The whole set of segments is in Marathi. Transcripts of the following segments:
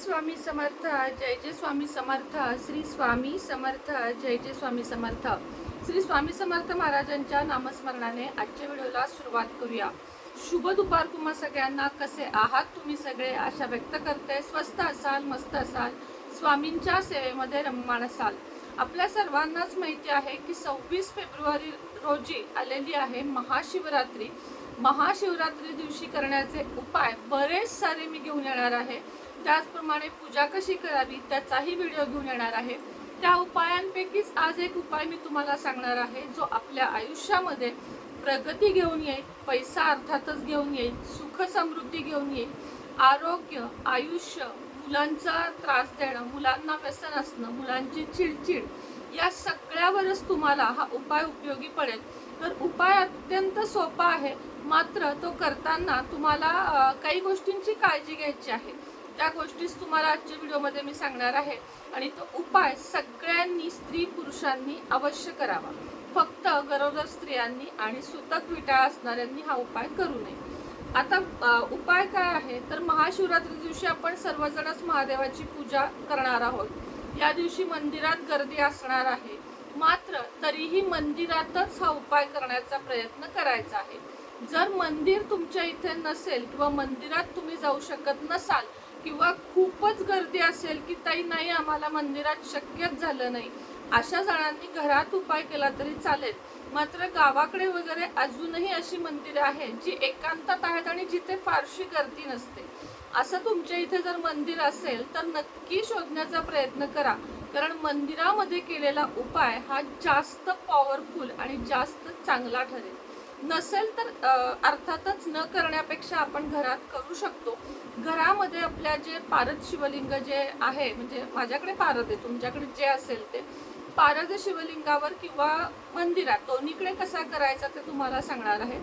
स्वामी समर्थ जय जय स्वामी समर्थ श्री स्वामी समर्थ जय जय स्वामी समर्थ. श्री स्वामी समर्थ महाराजांच्या नामस्मरणाने आजच्या व्हिडिओला सुरुवात करूया. शुभ दुपार तुम्हा सगळ्यांना. कसे आहात तुम्ही सगळे? आशा व्यक्त करते. स्वस्त असाल मस्त असाल. स्वामींच्या सेवेमध्ये रममाण असाल. आपल्या सर्वांनाच माहिती आहे की सव्वीस फेब्रुवारी रोजी आलेली आहे महाशिवरात्री. महाशिवरात्री दिवशी करण्याचे उपाय बरेच सारे मी घेऊन येणार आहे. त्याचप्रमाणे पूजा कशी करावी त्याचाही व्हिडिओ घेऊन येणार आहे. त्या उपायांपैकीच आज एक उपाय मी तुम्हाला सांगणार आहे जो आपल्या आयुष्यामध्ये प्रगती घेऊन येईल पैसा अर्थातच घेऊन येईल सुख समृद्धी घेऊन येईल आरोग्य आयुष्य मुलांचा त्रास देणं मुलांना व्यसन असणं मुलांची चिडचिड या सगळ्यावरच तुम्हाला हा उपाय उपयोगी पडेल. तर उपाय अत्यंत सोपा आहे. मात्र तो करताना तुम्हाला काही गोष्टींची काळजी घ्यायची आहे. त्या गोष्टीच तुम्हाला आजच्या व्हिडिओमध्ये मी सांगणार आहे. आणि तो उपाय सगळ्यांनी स्त्री पुरुषांनी अवश्य करावा. फक्त गरोदर स्त्रियांनी आणि सुतक विटाळ असणाऱ्यांनी हा उपाय करू नये. आता उपाय काय आहे? तर महाशिवरात्री दिवशी आपण सर्वजणच महादेवाची पूजा करणार आहोत. या दिवशी मंदिरात गर्दी असणार आहे. मात्र तरीही मंदिरातच हा उपाय करण्याचा प्रयत्न करायचा आहे. जर मंदिर तुमच्या इथे नसेल किंवा मंदिरात तुम्ही जाऊ शकत नसाल किंवा खूपच गर्दी असेल की ताई नाही आम्हाला मंदिरात शक्यच झालं नाही. अशा जणांनी घरात उपाय केला तरी चालेल. मात्र गावाकडे वगैरे अजूनही अशी मंदिरे आहेत जी एकांतात आहेत आणि जिथे फारशी गर्दी नसते. असं तुमच्या इथे जर मंदिर असेल तर नक्की शोधण्याचा प्रयत्न करा. कारण मंदिरामध्ये केलेला उपाय हा जास्त पॉवरफुल आणि जास्त चांगला ठरेल. नसेल तर अर्थातच न करण्यापेक्षा आपण घरात करू शकतो. घरामध्ये आपल्या जे पारद शिवलिंग जे आहे म्हणजे माझ्याकडे पारद आहे तुमच्याकडे जे असेल ते पारद शिवलिंगावर किंवा मंदिरात दोन्हीकडे कसा करायचा ते तुम्हाला सांगणार आहे.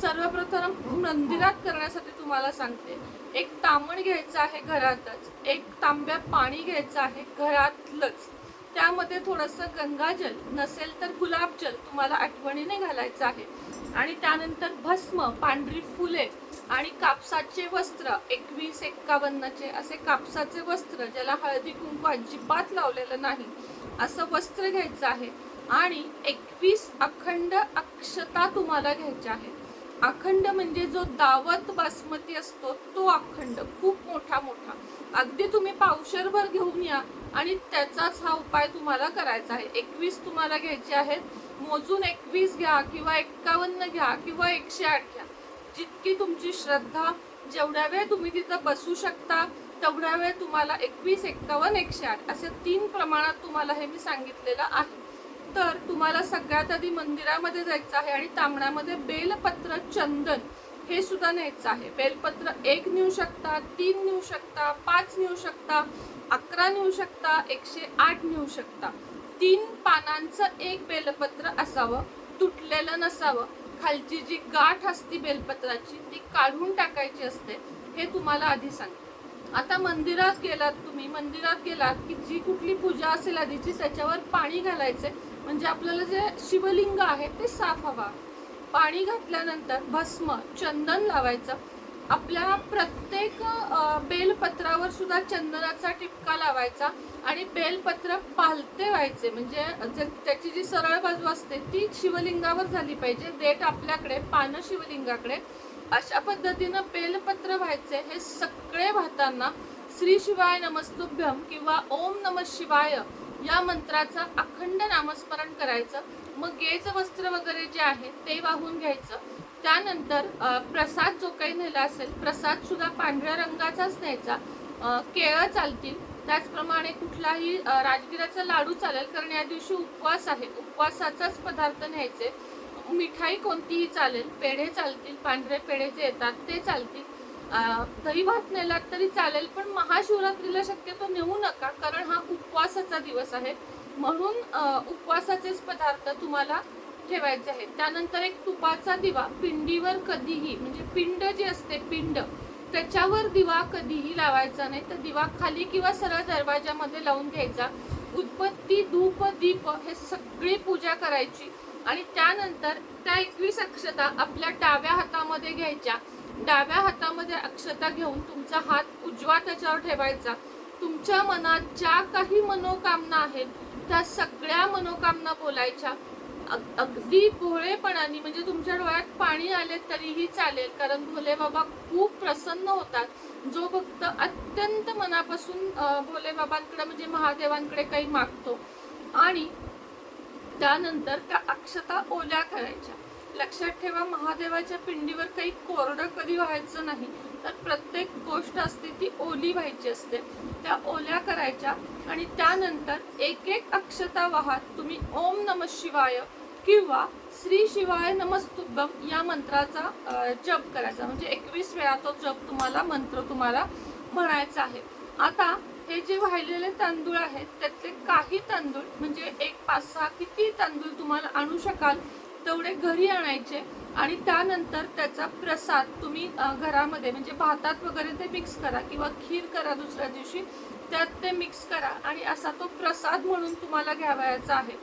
सर्वप्रथम मंदिरात करण्यासाठी तुम्हाला सांगते. एक तामण घ्यायचं आहे घरातच. एक तांब्या पाणी घ्यायचं आहे घरातलंच. त्यामध्ये थोडंसं गंगाजल नसेल तर गुलाबजल तुम्हाला आठवणीने घालायचं आहे. आणि त्यानंतर भस्म पांढरी फुले आणि कापसाचे वस्त्र एकवीस एक्कावन्नचे असे कापसाचे वस्त्र ज्याला हळदी कुंकू अजिबात लावलेलं नाही असं वस्त्र घ्यायचं आहे. आणि एकवीस अखंड अक्षता तुम्हाला घ्यायच्या आहेत. अखंड म्हणजे जो दावत बासमती असतो तो अखंड खूप मोठा मोठा. अगदी तुम्ही पावशरभर घेऊन या आणि त्याचाच हा उपाय तुम्हाला करायचा आहे. एकवीस तुम्हाला घ्यायचे आहेत. मोजून एकवीस घ्या किंवा एक्कावन्न घ्या किंवा एकशे आठ घ्या. जितकी तुमची श्रद्धा जेवढ्या वेळ तुम्ही तिथं बसू शकता तेवढ्या वेळ तुम्हाला एकवीस एक्कावन्न एकशे आठ असे तीन प्रमाणात तुम्हाला हे मी सांगितलेलं आहे. तर तुम्हाला सगळ्यात आधी मंदिरामध्ये जायचं आहे आणि तांबण्यामध्ये बेलपत्र चंदन हे सुद्धा न्यायचं आहे. बेलपत्र एक नेऊ शकता तीन नेऊ शकता पाच नेऊ शकता अकरा नेऊ शकता एकशे आठ नेऊ शकता. तीन पानांचं एक बेलपत्र असावं तुटलेलं नसावं. खालची जी गाठ असती बेलपत्राची ती काढून टाकायची असते हे तुम्हाला आधी सांगते. आता मंदिरात गेलात तुम्ही मंदिरात गेलात की जी कुठली पूजा असेल आधीची त्याच्यावर पाणी घालायचे म्हणजे आपल्याला जे शिवलिंग आहे ते साफ हवा. पाणी घातल्यानंतर भस्म चंदन लावायचं. आपल्या प्रत्येक बेलपत्रावर सुद्धा चंदनाचा टिपका लावायचा आणि बेलपत्र पालते व्हायचे. म्हणजे त्याची जी सरळ बाजू असते ती शिवलिंगावर झाली पाहिजे. देठ आपल्याकडे पानं शिवलिंगाकडे. अशा पद्धतीनं बेलपत्र व्हायचे. हे सगळे वाहताना श्री शिवाय नमस्तुभ्यम किंवा ओम नम शिवाय या मंत्राचं अखंड नामस्मरण करायचं. मग गेज वस्त्र वगैरे जे आहे ते वाहून घ्यायचं. त्यानंतर प्रसाद जो काही नेला असेल प्रसाद सुद्धा पांढऱ्या रंगाचाच न्यायचा. केळं चालतील. त्याचप्रमाणे कुठलाही राजगिराचा लाडू चालेल कारण या दिवशी उपवास आहे. उपवासाचाच पदार्थ न्यायचे. मिठाई कोणतीही चालेल पेढे चालतील पांढरे पेढे जे येतात ते चालतील. दही भात नेलात तरी चालेल पण महाशिवरात्रीला शक्यतो नेऊ नका कारण हा उपवासाचा दिवस आहे. म्हणून उपवासाचेच पदार्थ तुम्हाला ठेवायचे आहेत. त्यानंतर एक तुपाचा दिवा पिंडीवर कधीही म्हणजे पिंड जे असते पिंड त्याच्यावर दिवा कधीही लावायचा नाही. तर दिवा खाली किंवा सरळ दरवाजामध्ये लावून घ्यायचा. उत्पत्ती धूप दीप हे सगळी पूजा करायची. आणि त्यानंतर त्या एकवीस अक्षता आपल्या डाव्या हातामध्ये घ्यायच्या. डाव्या हातामध्ये अक्षता घेऊन तुमचा हात उजवा त्याच्यावर ठेवायचा. तुमच्या मनात ज्या काही मनोकामना आहेत त्या सगळ्या मनोकामना बोलायच्या. अग- अगदी भोळेपणाने म्हणजे तुमच्या डोळ्यात पाणी आले तरीही चालेल कारण भोले बाबा खूप प्रसन्न होतात. जो भक्त अत्यंत मनापासून भोले बाबांकडे म्हणजे महादेवांकडे काही मागतो. आणि त्यानंतर त्या अक्षता ओल्या करायच्या लक्षात ठेवा महादेवाच्या पिंडीवर काही कोरडं कधी व्हायचं नाही. तर प्रत्येक गोष्ट असते ती ओली व्हायची असते. त्या ओल्या करायच्या आणि त्यानंतर एक एक अक्षता वाहत तुम्ही ओम नम शिवाय किंवा श्री शिवाय नमस्तुभ्यम या मंत्राचा जप करायचा. म्हणजे एकवीस वेळा तो जप तुम्हाला मंत्र तुम्हाला म्हणायचा आहे. आता हे जे वाहिलेले तांदूळ आहेत त्यातले काही तांदूळ म्हणजे एक पाच सहा किती तांदूळ तुम्हाला आणू शकाल तेवढे घरी आणायचे आणि त्यानंतर त्याचा प्रसाद तुम्ही घरामध्ये म्हणजे भातात वगैरे ते मिक्स करा किंवा खीर करा दुसऱ्या दिवशी त्यात ते मिक्स करा आणि असा तो प्रसाद म्हणून तुम्हाला घ्यावयाचा आहे.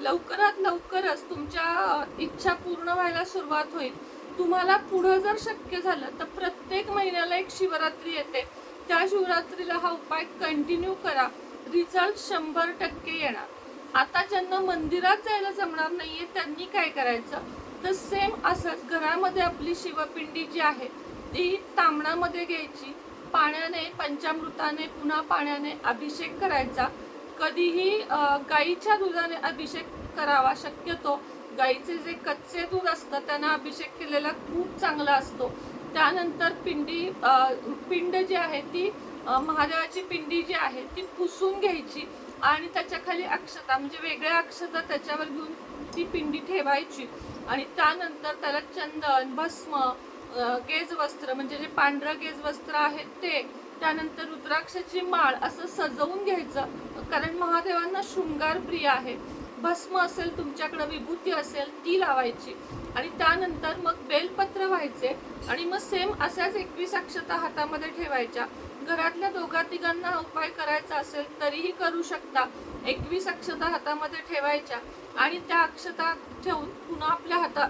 लवकरात लवकरच तुमच्या इच्छा पूर्ण व्हायला सुरुवात होईल. तुम्हाला पुढं जर शक्य झालं तर प्रत्येक महिन्याला एक शिवरात्री येते. त्या शिवरात्रीला हा उपाय कंटिन्यू करा. रिझल्ट शंभर टक्के येणार. आता ज्यांना मंदिरात जायला जमणार नाहीये त्यांनी काय करायचं? तर सेम असंच घरामध्ये आपली शिवपिंडी जी आहे ती तांबणामध्ये घ्यायची. पाण्याने पंचामृताने पुन्हा पाण्याने अभिषेक करायचा. कधीही गाईच्या दुधाने अभिषेक करावा शक्यतो. गाईचे जे कच्चे दूध असतं त्यांना अभिषेक केलेला खूप चांगला असतो. त्यानंतर पिंडी पिंड जी आहे ती महादेवाची पिंडी जी आहे ती पुसून घ्यायची. आणि त्याच्याखाली अक्षता म्हणजे वेगळ्या अक्षता त्याच्यावर घेऊन ती पिंडी ठेवायची. आणि त्यानंतर त्याला चंदन भस्म गेज वस्त्र म्हणजे जे पांढरं गेज वस्त्र आहे ते त्यानंतर रुद्राक्षाची माळ असं सजवून घ्यायचं. कारण महादेवांना शृंगार प्रिय आहे. भस्म असेल तुमच्याकडं विभूती असेल ती लावायची. आणि त्यानंतर मग बेलपत्र व्हायचे आणि मग सेम अशाच एकवीस अक्षता हातामध्ये ठेवायच्या. घरातल्या दोघा तिघांना उपाय करायचा असेल तरीही करू शकता. एकवीस अक्षता हातामध्ये ठेवायच्या आणि त्या अक्षता ठेवून पुन्हा आपल्या हाता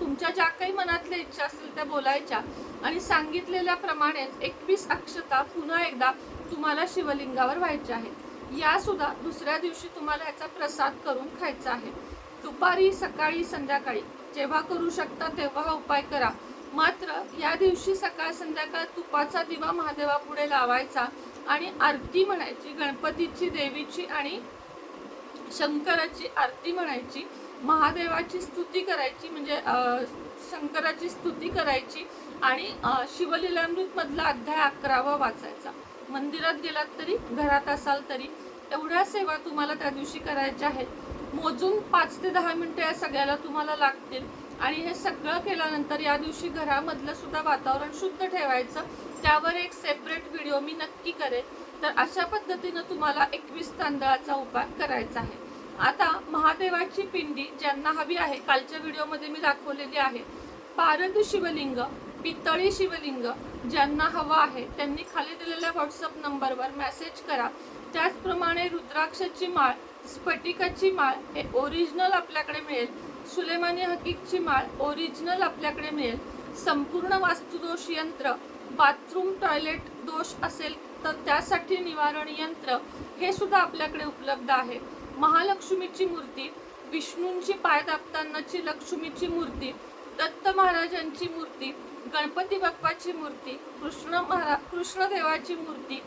तुमच्या ज्या काही मनातल्या इच्छा असतील त्या बोलायच्या. आणि सांगितलेल्याप्रमाणेच एकवीस अक्षता पुन्हा एकदा तुम्हाला शिवलिंगावर व्हायच्या आहेत. या सुद्धा दुसऱ्या दिवशी तुम्हाला याचा प्रसाद करून खायचा आहे. दुपारी सकाळी संध्याकाळी जेव्हा करू शकता तेव्हा हा उपाय करा. मात्र या दिवशी सकाळ संध्याकाळ तुपाचा दिवा महादेवा पुढे लावायचा आणि आरती म्हणायची गणपतीची देवीची आणि शंकराची आरती म्हणायची महादेवाची स्तुती करायची म्हणजे शंकराची स्तुती करायची आणि शिवलीलामृतमधला अध्याय अकरावा वाचायचा. मंदिरात गेलात तरी घरात असाल तरी एवढ्या सेवा तुम्हाला त्या दिवशी करायच्या आहेत. मोजून पाच ते दहा मिनिटं या सगळ्याला तुम्हाला लागतील. आणि हे सगळं केल्यानंतर या दिवशी घरामधलं सुद्धा वातावरण शुद्ध ठेवायचं. त्यावर एक सेपरेट व्हिडिओ मी नक्की करेन. तर अशा पद्धतीनं तुम्हाला एकवीस तांदळाचा उपाय करायचा आहे. आता महादेवाची पिंडी ज्यांना हवी आहे कालच्या व्हिडिओमध्ये मी दाखवलेली आहे. पारद शिवलिंग पितळी शिवलिंग ज्यांना हवं आहे त्यांनी खाली दिलेल्या व्हॉट्सअप नंबरवर मेसेज करा. त्याचप्रमाणे रुद्राक्षाची माळ स्फटिकाची माळ हे ओरिजिनल आपल्याकडे मिळेल. सुलेमानी हकीकची माळ ओरिजिनल आपल्याकडे मिळेल. संपूर्ण वास्तुदोष यंत्र बाथरूम टॉयलेट दोष असेल तर त्यासाठी निवारण यंत्र हे सुद्धा आपल्याकडे उपलब्ध आहे. महालक्ष्मीची मूर्ती विष्णूंची पाय दाबतानाची लक्ष्मीची मूर्ती दत्त महाराजांची मूर्ती गणपती बाप्पाची मूर्ती कृष्ण महारा कृष्णदेवाची मूर्ती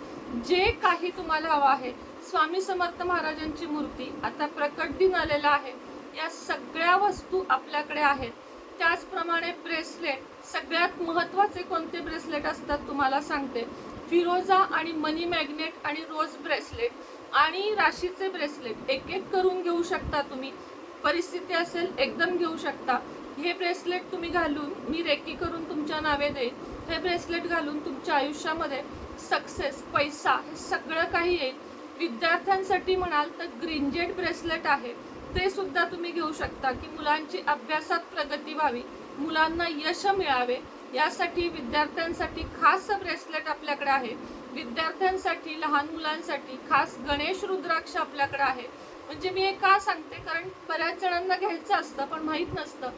जे काही तुम्हाला हवं आहे. स्वामी समर्थ महाराजांची मूर्ती आता प्रकट दिन आलेला आहे. या सगळ्या वस्तू आपल्याकडे आहेत. त्याचप्रमाणे ब्रेसलेट सगळ्यात महत्त्वाचे कोणते ब्रेसलेट असतात तुम्हाला सांगते. फिरोजा आणि मनी मॅग्नेट आणि रोज ब्रेसलेट आणि राशीचे ब्रेसलेट. एक एक करून घेऊ शकता तुम्ही. परिस्थिती असेल एकदम घेऊ शकता. हे ब्रेसलेट तुम्ही घालून मी रेकी करून तुमच्या नावे देईन. हे ब्रेसलेट घालून तुमच्या आयुष्यामध्ये सक्सेस पैसा हे सगळं काही येईल. विद्यार्थ्यांसाठी म्हणाल तर ग्रीनजेट ब्रेसलेट आहे. ते सुद्धा तुम्ही घेऊ शकता की मुलांची अभ्यासात प्रगती व्हावी मुलांना यश मिळावे यासाठी विद्यार्थ्यांसाठी खास ब्रेसलेट आपल्याकडे आहे. विद्यार्थ्यांसाठी लहान मुलांसाठी खास गणेश रुद्राक्ष आपल्याकडे आहे. म्हणजे मी हे का सांगते? कारण बऱ्याच जणांना घ्यायचं असतं पण माहीत नसतं.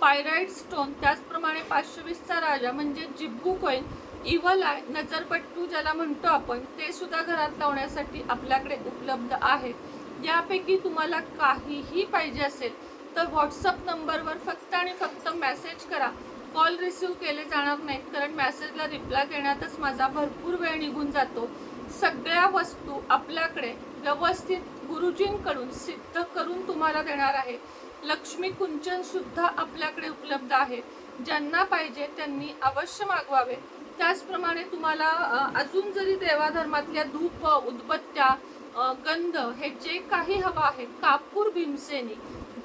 पायराईड स्टोन त्याचप्रमाणे पाचशे वीसचा राजा म्हणजे जिब्बू कॉईन इवल आहे नजरपट्टू ज्याला म्हणतो आपण ते सुद्धा घरात लावण्यासाठी आपल्याकडे उपलब्ध आहे. यापैकी तुम्हाला काहीही पाहिजे असेल तर व्हॉट्सअप नंबरवर फक्त आणि फक्त मेसेज करा. कॉल रिसीव केले जाणार नाहीत कारण मेसेजला रिप्लाय देण्यातच माझा भरपूर वेळ निघून जातो. सगळ्या वस्तू आपल्याकडे व्यवस्थित गुरुजींकडून सिद्ध करून तुम्हाला देणार आहे. लक्ष्मी कुंचनसुद्धा आपल्याकडे उपलब्ध आहे. ज्यांना पाहिजे त्यांनी अवश्य मागवावे. त्याचप्रमाणे तुम्हाला अजून जरी देवाधर्मातल्या धूप उदबत्त्या गंध हे जे काही हवं आहे कापूर भीमसेनी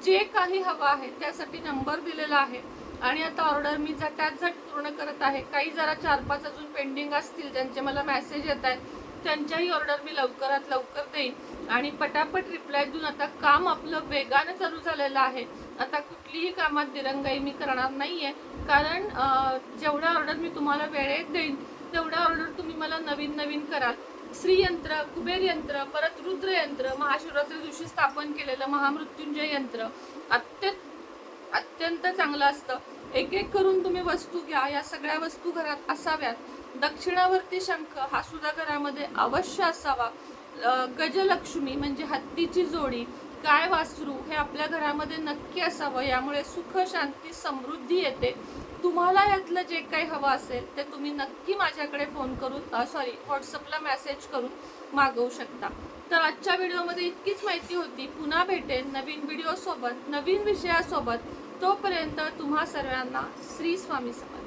जे काही हवं आहे त्यासाठी नंबर दिलेला आहे. आणि आता ऑर्डर मी झटाझट पूर्ण करत आहे. काही जरा चार पाच अजून पेंडिंग असतील ज्यांचे मला मेसेज येत आहेत त्यांच्याही ऑर्डर मी लवकरात लवकर देईन. आणि पटापट रिप्लाय देऊन आता काम आपलं वेगानं चालू झालेलं आहे. आता कुठलीही कामात दिरंगाई मी करणार नाही आहे कारण जेवढा जेवढ्या ऑर्डर मी तुम्हाला वेळेत देईन तेवढ्या ऑर्डर तुम्ही मला नवीन नवीन कराल. श्रीयंत्र कुबेर यंत्र परत रुद्र यंत्र महाशिवरात्री दिवशी स्थापन केलेलं महामृत्युंजय यंत्र अत्यंत अत्यंत चांगलं असतं. एक एक करून तुम्ही वस्तू घ्या या सगळ्या वस्तू घरात असाव्यात. दक्षिणावर्ती शंख हा सुद्धा घरामध्ये अवश्य असावा. गजलक्ष्मी म्हणजे हत्तीची जोडी गाय वासरू हे आपल्या घरामध्ये नक्की असावं यामुळे सुख शांती समृद्धी येते. तुम्हाला यातलं जे काही हवं असेल ते तुम्ही नक्की माझ्याकडे फोन करून सॉरी व्हॉट्सअपला मेसेज करून मागवू शकता. तर आजच्या व्हिडिओमध्ये इतकीच माहिती होती. पुन्हा भेटेन नवीन व्हिडिओसोबत नवीन विषयासोबत. तोपर्यंत तुम्हा सर्वांना श्री स्वामी समर्थ.